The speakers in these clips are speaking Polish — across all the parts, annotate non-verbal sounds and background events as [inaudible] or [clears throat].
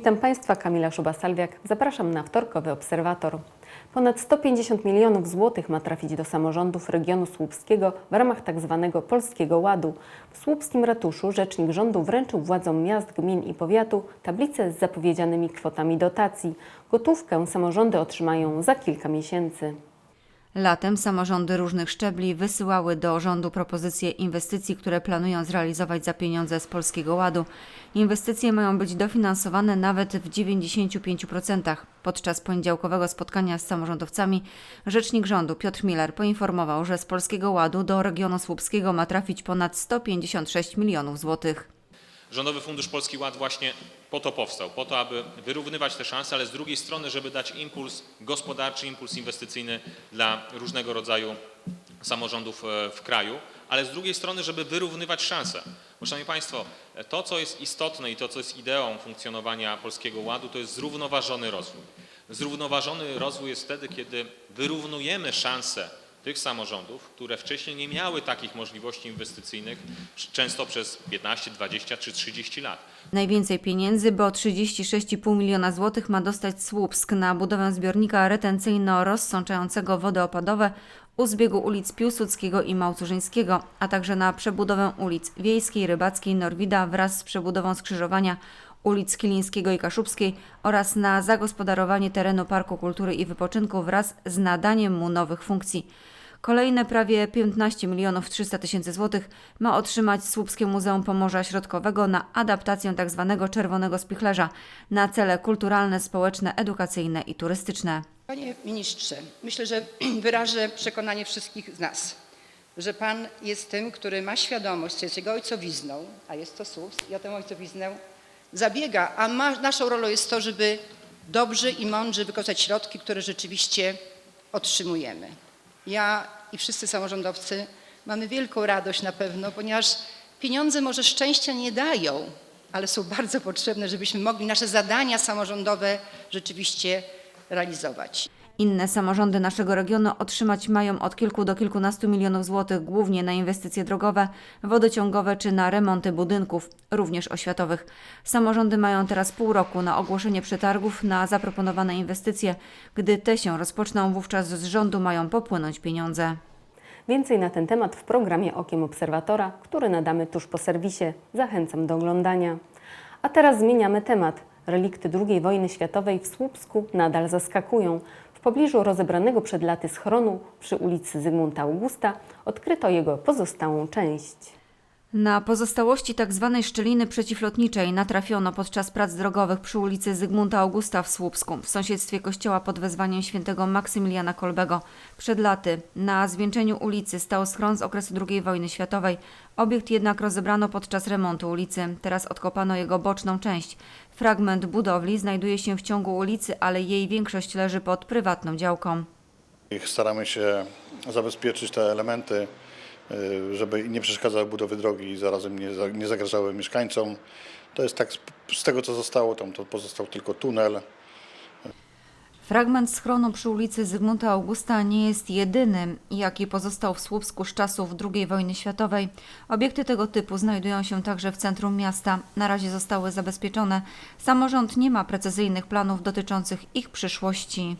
Witam Państwa, Kamila Szuba-Salwiak. Zapraszam na wtorkowy obserwator. Ponad 150 milionów złotych ma trafić do samorządów regionu słupskiego w ramach tzw. Polskiego Ładu. W słupskim ratuszu rzecznik rządu wręczył władzom miast, gmin i powiatu tablicę z zapowiedzianymi kwotami dotacji. Gotówkę samorządy otrzymają za kilka miesięcy. Latem samorządy różnych szczebli wysyłały do rządu propozycje inwestycji, które planują zrealizować za pieniądze z Polskiego Ładu. Inwestycje mają być dofinansowane nawet w 95%. Podczas poniedziałkowego spotkania z samorządowcami rzecznik rządu Piotr Miller poinformował, że z Polskiego Ładu do regionu słupskiego ma trafić ponad 156 milionów złotych. Rządowy Fundusz Polski Ład właśnie po to powstał, po to, aby wyrównywać te szanse, ale z drugiej strony, żeby dać impuls gospodarczy, impuls inwestycyjny dla różnego rodzaju samorządów e, w kraju, ale z drugiej strony, żeby wyrównywać szanse. Bo Szanowni Państwo, to co jest istotne i to co jest ideą funkcjonowania Polskiego Ładu, to jest zrównoważony rozwój. Zrównoważony rozwój jest wtedy, kiedy wyrównujemy szanse tych samorządów, które wcześniej nie miały takich możliwości inwestycyjnych, często przez 15, 20 czy 30 lat. Najwięcej pieniędzy, bo 36,5 miliona złotych ma dostać Słupsk na budowę zbiornika retencyjno-rozsączającego wody opadowe u zbiegu ulic Piłsudskiego i Małcurzyńskiego, a także na przebudowę ulic Wiejskiej, Rybackiej, Norwida wraz z przebudową skrzyżowania ulic Kilińskiego i Kaszubskiej oraz na zagospodarowanie terenu Parku Kultury i Wypoczynku wraz z nadaniem mu nowych funkcji. Kolejne prawie 15 milionów 300 tysięcy złotych ma otrzymać Słupskie Muzeum Pomorza Środkowego na adaptację tzw. Czerwonego Spichlerza na cele kulturalne, społeczne, edukacyjne i turystyczne. Panie ministrze, myślę, że [clears throat] wyrażę przekonanie wszystkich z nas, że pan jest tym, który ma świadomość, jest jego ojcowizną, a jest to Słupsk o tę ojcowiznę zabiega, a ma, naszą rolą jest to, żeby dobrze i mądrze wykorzystać środki, które rzeczywiście otrzymujemy. Ja i wszyscy samorządowcy mamy wielką radość na pewno, ponieważ pieniądze może szczęścia nie dają, ale są bardzo potrzebne, żebyśmy mogli nasze zadania samorządowe rzeczywiście realizować. Inne samorządy naszego regionu otrzymać mają od kilku do kilkunastu milionów złotych, głównie na inwestycje drogowe, wodociągowe czy na remonty budynków, również oświatowych. Samorządy mają teraz pół roku na ogłoszenie przetargów na zaproponowane inwestycje. Gdy te się rozpoczną, wówczas z rządu mają popłynąć pieniądze. Więcej na ten temat w programie Okiem Obserwatora, który nadamy tuż po serwisie. Zachęcam do oglądania. A teraz zmieniamy temat. Relikty II wojny światowej w Słupsku nadal zaskakują. W pobliżu rozebranego przed laty schronu przy ulicy Zygmunta Augusta odkryto jego pozostałą część. Na pozostałości tzw. szczeliny przeciwlotniczej natrafiono podczas prac drogowych przy ulicy Zygmunta Augusta w Słupsku, w sąsiedztwie kościoła pod wezwaniem świętego Maksymiliana Kolbego. Przed laty na zwieńczeniu ulicy stał schron z okresu II wojny światowej. Obiekt jednak rozebrano podczas remontu ulicy. Teraz odkopano jego boczną część. Fragment budowli znajduje się w ciągu ulicy, ale jej większość leży pod prywatną działką. Staramy się zabezpieczyć te elementy, y, żeby nie przeszkadzały budowy drogi i zarazem nie, za- nie zagrażały mieszkańcom. To jest tak, z tego co zostało, tam to pozostał tylko tunel. Fragment schronu przy ulicy Zygmunta Augusta nie jest jedynym, jaki pozostał w Słupsku z czasów II wojny światowej. Obiekty tego typu znajdują się także w centrum miasta. Na razie zostały zabezpieczone. Samorząd nie ma precyzyjnych planów dotyczących ich przyszłości.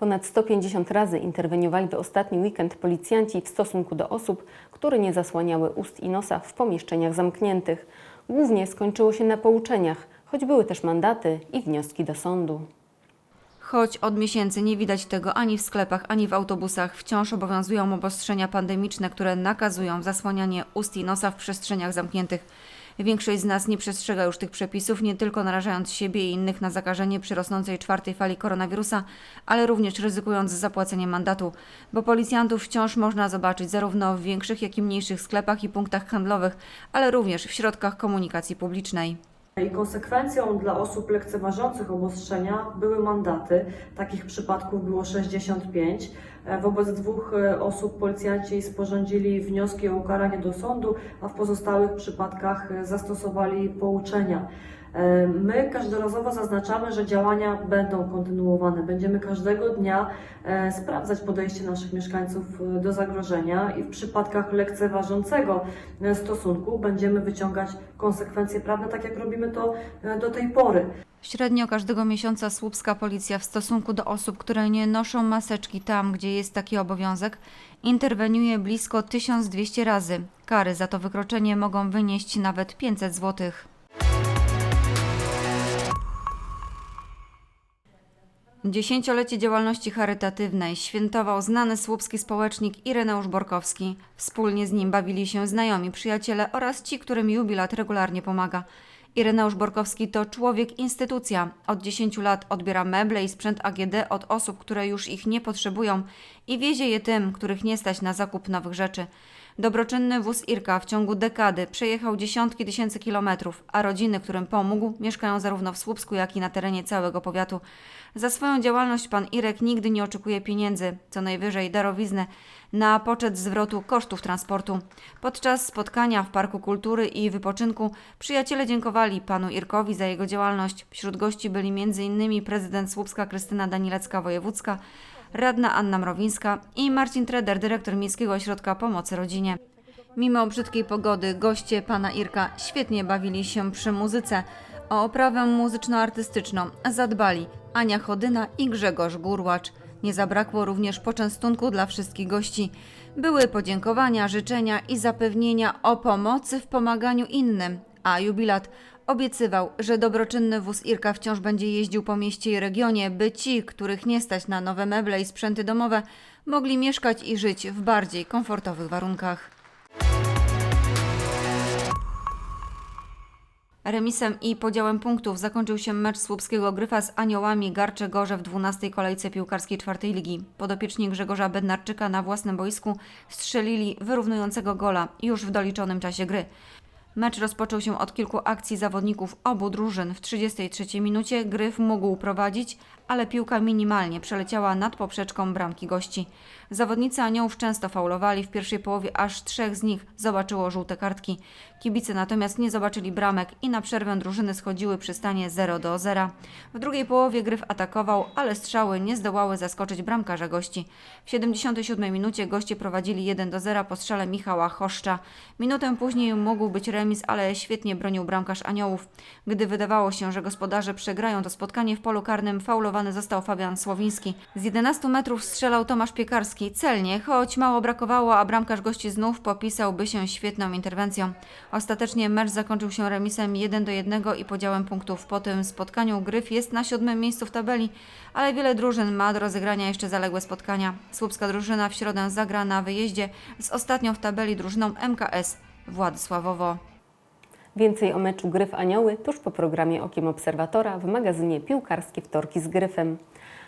Ponad 150 razy interweniowali w ostatni weekend policjanci w stosunku do osób, które nie zasłaniały ust i nosa w pomieszczeniach zamkniętych. Głównie skończyło się na pouczeniach, choć były też mandaty i wnioski do sądu. Choć od miesięcy nie widać tego ani w sklepach, ani w autobusach, wciąż obowiązują obostrzenia pandemiczne, które nakazują zasłanianie ust i nosa w przestrzeniach zamkniętych. Większość z nas nie przestrzega już tych przepisów, nie tylko narażając siebie i innych na zakażenie przy rosnącej czwartej fali koronawirusa, ale również ryzykując zapłacenie mandatu, bo policjantów wciąż można zobaczyć zarówno w większych, jak i mniejszych sklepach i punktach handlowych, ale również w środkach komunikacji publicznej. I konsekwencją dla osób lekceważących obostrzenia były mandaty. Takich przypadków było 65. E, Wobec dwóch e, osób policjanci sporządzili wnioski o ukaranie do sądu, a w pozostałych przypadkach e, zastosowali pouczenia. E, My każdorazowo zaznaczamy, że działania będą kontynuowane. Będziemy każdego dnia e, sprawdzać podejście naszych mieszkańców e, do zagrożenia i w przypadkach lekceważącego stosunku będziemy wyciągać konsekwencje prawne, tak jak robimy to do tej pory. Średnio każdego miesiąca słupska policja w stosunku do osób, które nie noszą maseczki tam, gdzie jest taki obowiązek, interweniuje blisko 1200 razy. Kary za to wykroczenie mogą wynieść nawet 500 złotych. Dziesięciolecie działalności charytatywnej świętował znany słupski społecznik Ireneusz Borkowski. Wspólnie z nim bawili się znajomi, przyjaciele oraz ci, którym jubilat regularnie pomaga. Ireneusz Borkowski to człowiek instytucja. Od 10 lat odbiera meble i sprzęt AGD od osób, które już ich nie potrzebują i wiezie je tym, których nie stać na zakup nowych rzeczy. Dobroczynny wóz Irka w ciągu dekady przejechał dziesiątki tysięcy kilometrów, a rodziny, którym pomógł, mieszkają zarówno w Słupsku, jak i na terenie całego powiatu. Za swoją działalność pan Irek nigdy nie oczekuje pieniędzy, co najwyżej darowiznę na poczet zwrotu kosztów transportu. Podczas spotkania w Parku Kultury i Wypoczynku przyjaciele dziękowali panu Irkowi za jego działalność. Wśród gości byli m.in. prezydent Słupska Krystyna Danilecka-Wojewódzka, radna Anna Mrowińska i Marcin Treder, dyrektor Miejskiego Ośrodka Pomocy Rodzinie. Mimo brzydkiej pogody goście pana Irka świetnie bawili się przy muzyce. O oprawę muzyczno-artystyczną zadbali Ania Chodyna i Grzegorz Gurłacz. Nie zabrakło również poczęstunku dla wszystkich gości. Były podziękowania, życzenia i zapewnienia o pomocy w pomaganiu innym, a jubilat obiecywał, że dobroczynny wóz Irka wciąż będzie jeździł po mieście i regionie, by ci, których nie stać na nowe meble i sprzęty domowe, mogli mieszkać i żyć w bardziej komfortowych warunkach. Remisem i podziałem punktów zakończył się mecz słupskiego Gryfa z Aniołami Garcze Gorze w 12 kolejce piłkarskiej czwartej ligi. Podopieczni Grzegorza Bednarczyka na własnym boisku strzelili wyrównującego gola już w doliczonym czasie gry. Mecz rozpoczął się od kilku akcji zawodników obu drużyn. W 33 minucie Gryf mógł prowadzić, ale piłka minimalnie przeleciała nad poprzeczką bramki gości. Zawodnicy Aniołów często faulowali, w pierwszej połowie aż trzech z nich zobaczyło żółte kartki. Kibice natomiast nie zobaczyli bramek i na przerwę drużyny schodziły przy stanie 0 do 0. W drugiej połowie Gryf atakował, ale strzały nie zdołały zaskoczyć bramkarza gości. W 77 minucie goście prowadzili 1 do 0 po strzale Michała Choszcza. Minutę później mógł być remis, ale świetnie bronił bramkarz Aniołów. Gdy wydawało się, że gospodarze przegrają to spotkanie w polu karnym, został Fabian Słowiński. Z 11 metrów strzelał Tomasz Piekarski celnie, choć mało brakowało, a bramkarz gości znów popisałby się świetną interwencją. Ostatecznie mecz zakończył się remisem 1 do 1 i podziałem punktów. Po tym spotkaniu Gryf jest na siódmym miejscu w tabeli, ale wiele drużyn ma do rozegrania jeszcze zaległe spotkania. Słupska drużyna w środę zagra na wyjeździe z ostatnią w tabeli drużyną MKS Władysławowo. Więcej o meczu Gryf Anioły tuż po programie Okiem Obserwatora w magazynie Piłkarskie Wtorki z Gryfem.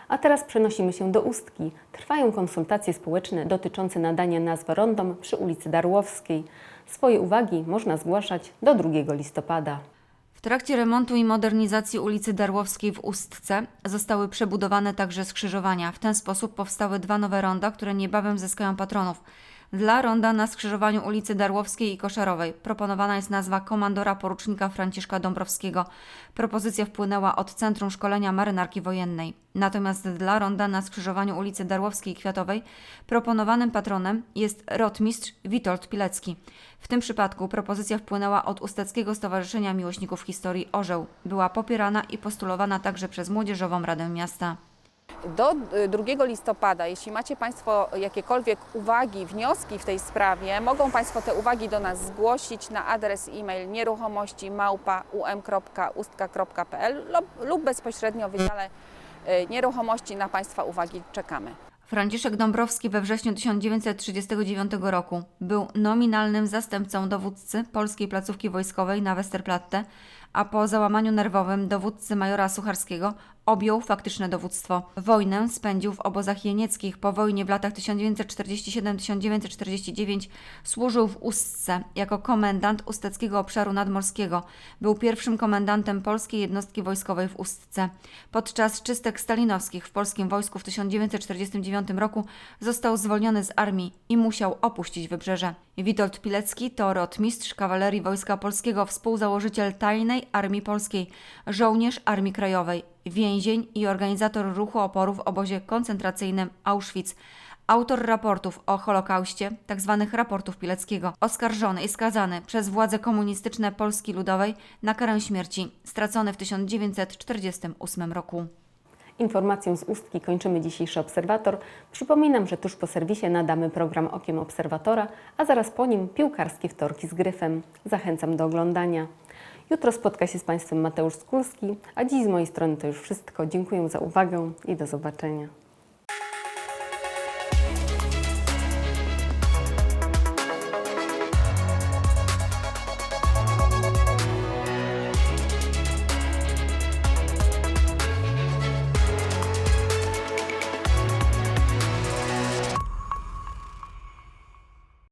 A teraz przenosimy się do Ustki. Trwają konsultacje społeczne dotyczące nadania nazw rondom przy ulicy Darłowskiej. Swoje uwagi można zgłaszać do 2 listopada. W trakcie remontu i modernizacji ulicy Darłowskiej w Ustce zostały przebudowane także skrzyżowania. W ten sposób powstały dwa nowe ronda, które niebawem zyskają patronów. Dla ronda na skrzyżowaniu ulicy Darłowskiej i Koszarowej proponowana jest nazwa komandora porucznika Franciszka Dąbrowskiego. Propozycja wpłynęła od Centrum Szkolenia Marynarki Wojennej. Natomiast dla ronda na skrzyżowaniu ulicy Darłowskiej i Kwiatowej proponowanym patronem jest rotmistrz Witold Pilecki. W tym przypadku propozycja wpłynęła od Usteckiego Stowarzyszenia Miłośników Historii Orzeł. Była popierana i postulowana także przez Młodzieżową Radę Miasta. Do y, 2 listopada, jeśli macie Państwo jakiekolwiek uwagi, wnioski w tej sprawie, mogą Państwo te uwagi do nas zgłosić na adres e-mail nieruchomości małpa um.ustka.pl lub, lub bezpośrednio w Wydziale y, Nieruchomości. Na Państwa uwagi czekamy. Franciszek Dąbrowski we wrześniu 1939 roku był nominalnym zastępcą dowódcy polskiej placówki wojskowej na Westerplatte, a po załamaniu nerwowym dowódcy majora Sucharskiego objął faktyczne dowództwo. Wojnę spędził w obozach jenieckich. Po wojnie w latach 1947-1949 służył w Ustce jako komendant Usteckiego Obszaru Nadmorskiego. Był pierwszym komendantem polskiej jednostki wojskowej w Ustce. Podczas czystek stalinowskich w polskim wojsku w 1949 roku został zwolniony z armii i musiał opuścić wybrzeże. Witold Pilecki to rotmistrz kawalerii Wojska Polskiego, współzałożyciel Tajnej Armii Polskiej, żołnierz Armii Krajowej, więzień i organizator ruchu oporu w obozie koncentracyjnym Auschwitz. Autor raportów o Holokauście, tzw. raportów Pileckiego, oskarżony i skazany przez władze komunistyczne Polski Ludowej na karę śmierci, stracony w 1948 roku. Informacją z Ustki kończymy dzisiejszy Obserwator. Przypominam, że tuż po serwisie nadamy program Okiem Obserwatora, a zaraz po nim piłkarskie wtorki z gryfem. Zachęcam do oglądania. Jutro spotka się z Państwem Mateusz Skulski, a dziś z mojej strony to już wszystko. Dziękuję za uwagę i do zobaczenia.